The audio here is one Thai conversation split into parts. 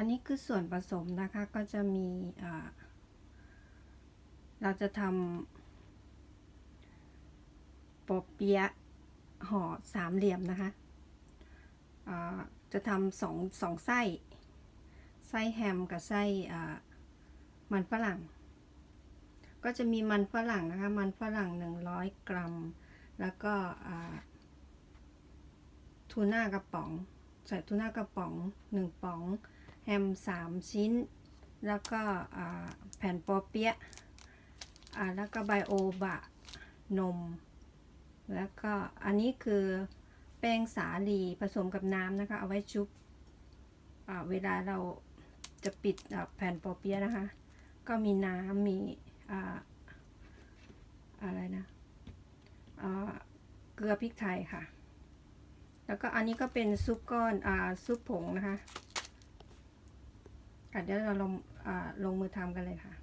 อันนี้คือส่วนผสมนะคะก็จะมีเราจะทำปอเปี๊ยะห่อสามเหลี่ยมนะคะจะทำสองสองไส้ ไส้แฮมกับไส้มันฝรั่ง ก็จะมีมันฝรั่งนะคะ มันฝรั่ง 100 กรัม แล้วก็ทูน่ากระป๋อง ใส่ทูน่ากระป๋อง 1ป๋อง แฮม 3 ชิ้น แล้วก็แผ่นปอเปี๊ยะแล้วก็ไบโอบะนม แล้วก็อันนี้คือแป้งสาลีผสมกับน้ำนะคะ เอาไว้ชุบเวลาเราจะปิดแผ่นปอเปี๊ยะนะคะ ก็มีน้ำมีอะไรนะเกลือพริกไทยค่ะ แล้วก็อันนี้ก็เป็นซุปก้อนอซุปผงนะคะ อะเดี๋ยวเราลงลงมือทำกันเลยค่ะ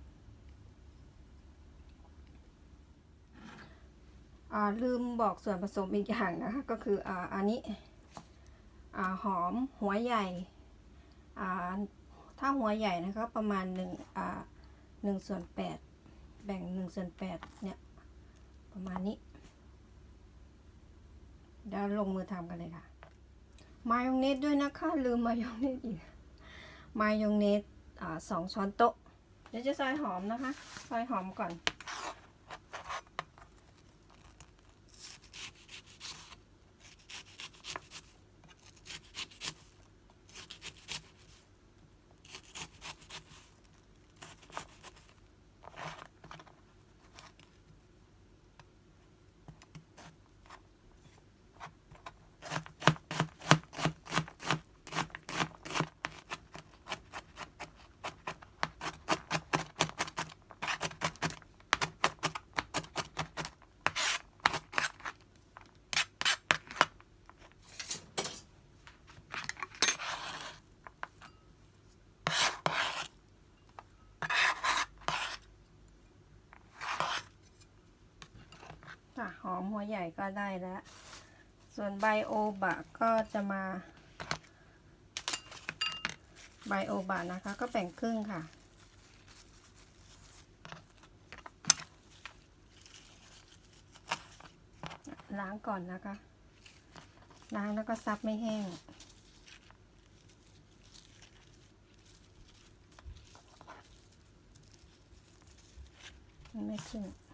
ลืมบอกส่วนผสมอีกอย่างนะคะก็คือออันนี้อหอมหัวใหญ่ถ้าหัวใหญ่นะคะประมาณหนึ่งส่วนแปดแบ่งหนึ่งส่วนแปดเนี่ยประมาณนี้เดี๋ยวลงมือทำกันเลยค่ะ มายองเนสด้วยนะคะ ลืมมายองเนสอีก มายองเนสสองช้อนโต๊ะ เดี๋ยวจะซอยหอมนะคะ ซอยหอมก่อน ใหญ่ก็ได้แล้ว ส่วนไบโอบะก็จะมาไบโอบะนะคะ ก็แบ่งครึ่งค่ะ ล้างก่อนนะคะ ล้างแล้วก็ซับไม่แห้งไม่ขึ้น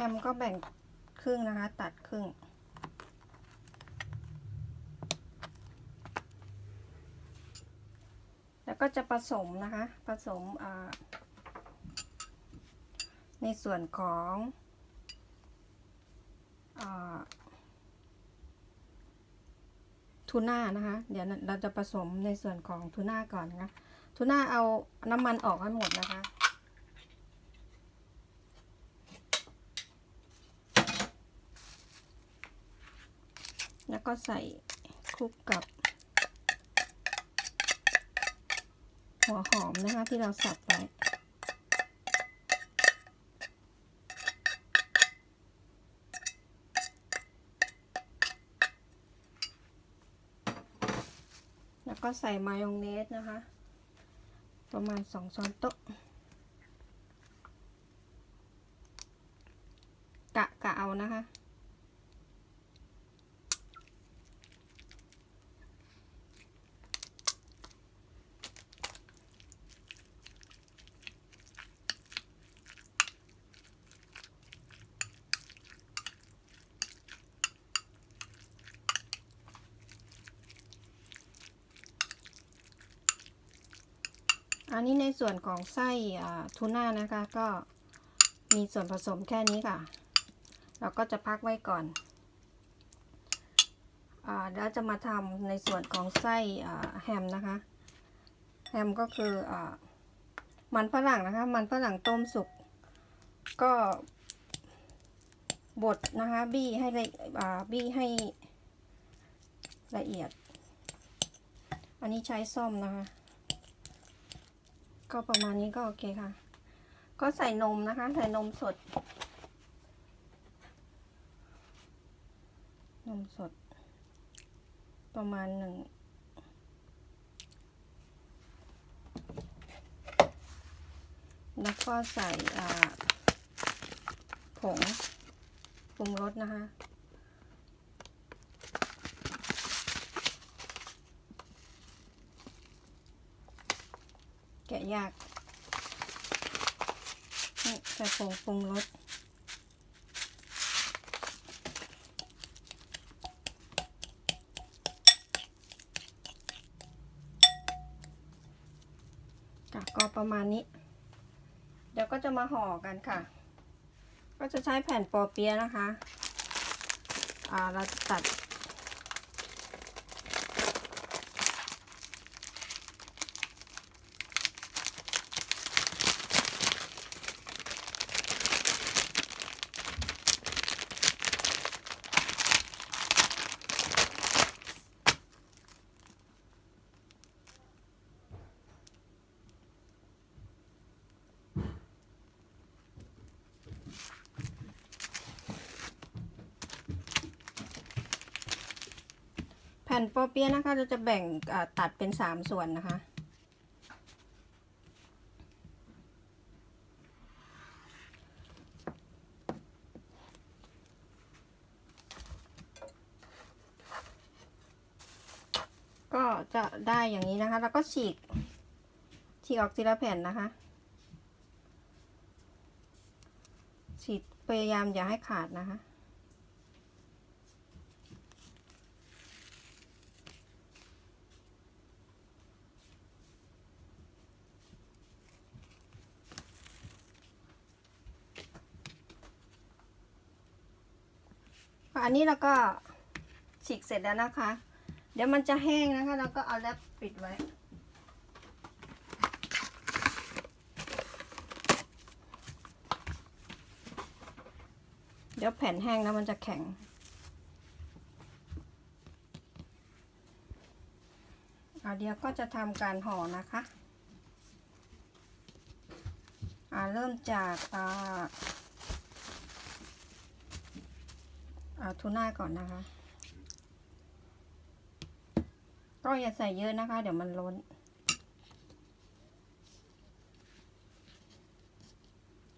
แฮมก็แบ่งครึ่งนะคะ ตัดครึ่ง แล้วก็จะผสมนะคะ ผสมในส่วนของอทูน่านะคะ เดี๋ยวเราจะผสมในส่วนของทูน่าก่อนนะคะทูน่าเอาน้ำมันออกให้หมดนะคะ แล้วก็ใส่คลุกกับ หัวหอมนะคะที่เราสับไว้แล้วก็ใส่มายองเนสนะคะ ประมาณสองช้อนโต๊ะกะกะเอานะคะ อันนี้ในส่วนของไส้ทูน่านะคะก็มีส่วนผสมแค่นี้ค่ะ เราก็จะพักไว้ก่อนอแล้วจะมาทำในส่วนของไส้แฮมนะคะ แฮมก็คืออมันฝรั่งนะคะ มันฝรั่งต้มสุกก็บดนะคะ บี้ให้ละบี้ให้ละเอียด อันนี้ใช้ส้อมนะคะ ก็ประมาณนี้ก็โอเคค่ะ ก็ใส่นมนะคะ ใส่นมสด นมสด ประมาณหนึ่งแล้วก็ใส่ผงปรุงรสนะคะ แกะยาก นี่ใส่ผงปรุงรสค่ะก็ประมาณนี้ เดี๋ยวก็จะมาห่อกันค่ะ ก็จะใช้แผ่นปอเปี๊ยะนะคะ อ่า เราจะตัด ผ่นปอเปี๊ยะนะคะเราจะแบ่งตัดเป็นสามส่วนนะคะ ก็จะได้อย่างนี้นะคะ แล้วก็ฉีก ฉีกออกทีละแผ่นนะคะ ฉีกพยายามอย่าให้ขาดนะคะ อันนี้เราก็ฉีกเสร็จแล้วนะคะ เดี๋ยวมันจะแห้งนะคะแล้วก็เอาแรปปิดไว้ เดี๋ยวแผ่นแห้งแล้วมันจะแข็งอ่าเดี๋ยวก็จะทำการห่อนะคะอ่าเริ่มจากอ่า เอาทูน่าก่อนนะคะ ก็อย่าใส่เยอะนะคะ เดี๋ยวมันล้น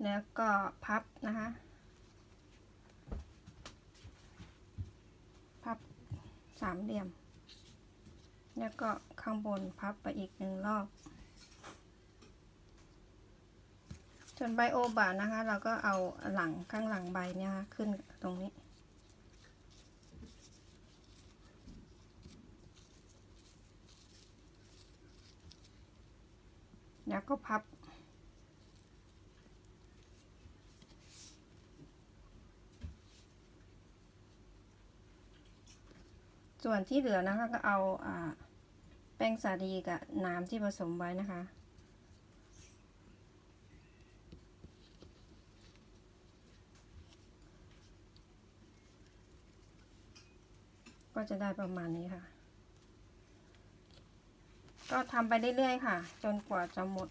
แล้วก็พับนะคะ พับสามเหลี่ยม แล้วก็ข้างบนพับไปอีกหนึ่งรอบส่วนใบโอบานะคะ เราก็เอาหลังข้างหลังใบเนี่ยค่ะขึ้นตรงนี้ แล้วก็พับ ส่วนที่เหลือนะคะก็เอาอาแป้งสาลีกับน้ำที่ผสมไว้นะคะก็จะได้ประมาณนี้ค่ะ ก็ทำไปเรื่อยๆค่ะ จนกว่าจะหมด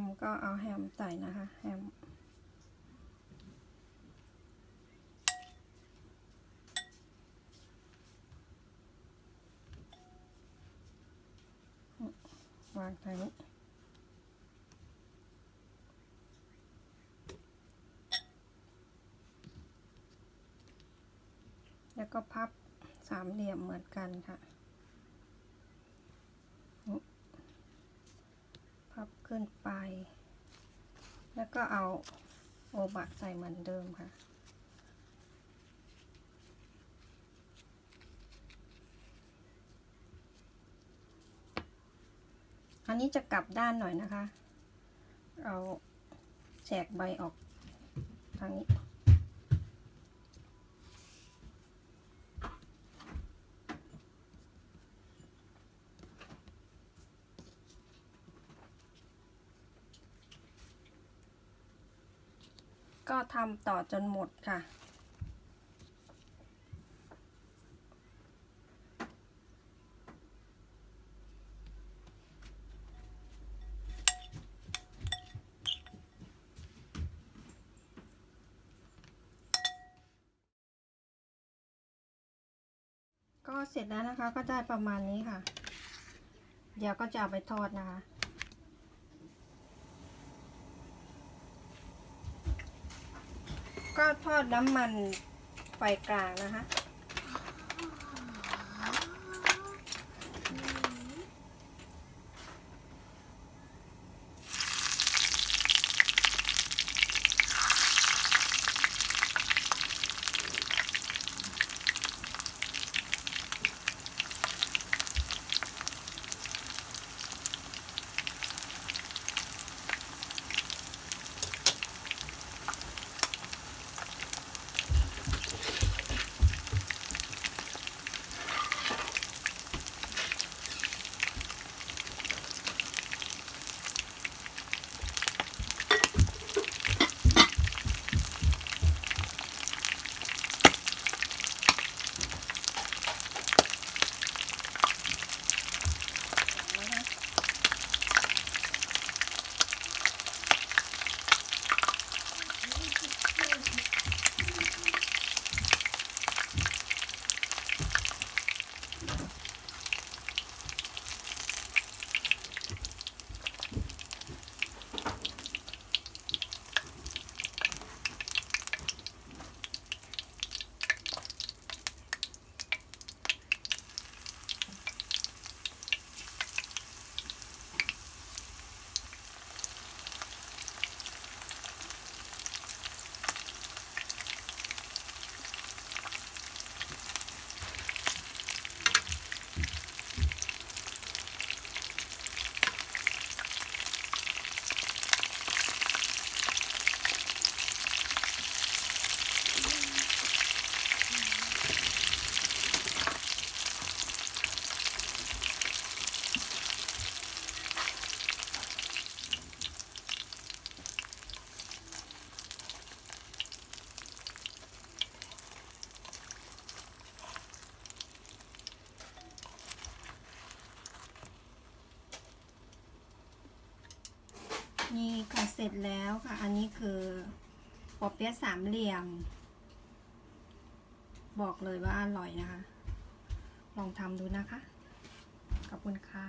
มก็เอาแฮมใส่นะคะแฮมวางทางนี้แแล้วก็พับสามเหลี่ยมเหมือนกันค่ะ พับ ขึ้นไป แล้วก็เอาโอบะใส่เหมือนเดิมค่ะ อันนี้จะกลับด้านหน่อยนะคะ เอาแฉกใบออกทางนี้ ก็ทำต่อจนหมดค่ะ ก็เสร็จแล้วนะคะก็ได้ประมาณนี้ค่ะ เดี๋ยวก็จะเอาไปทอดนะคะ ก็ทอดน้ำมันไฟกลางนะคะ นี่ค่ะเสร็จแล้วค่ะ อันนี้คือปอเปี๊ยะสามเหลี่ยม บอกเลยว่าอร่อยนะคะ ลองทำดูนะคะ ขอบคุณค่ะ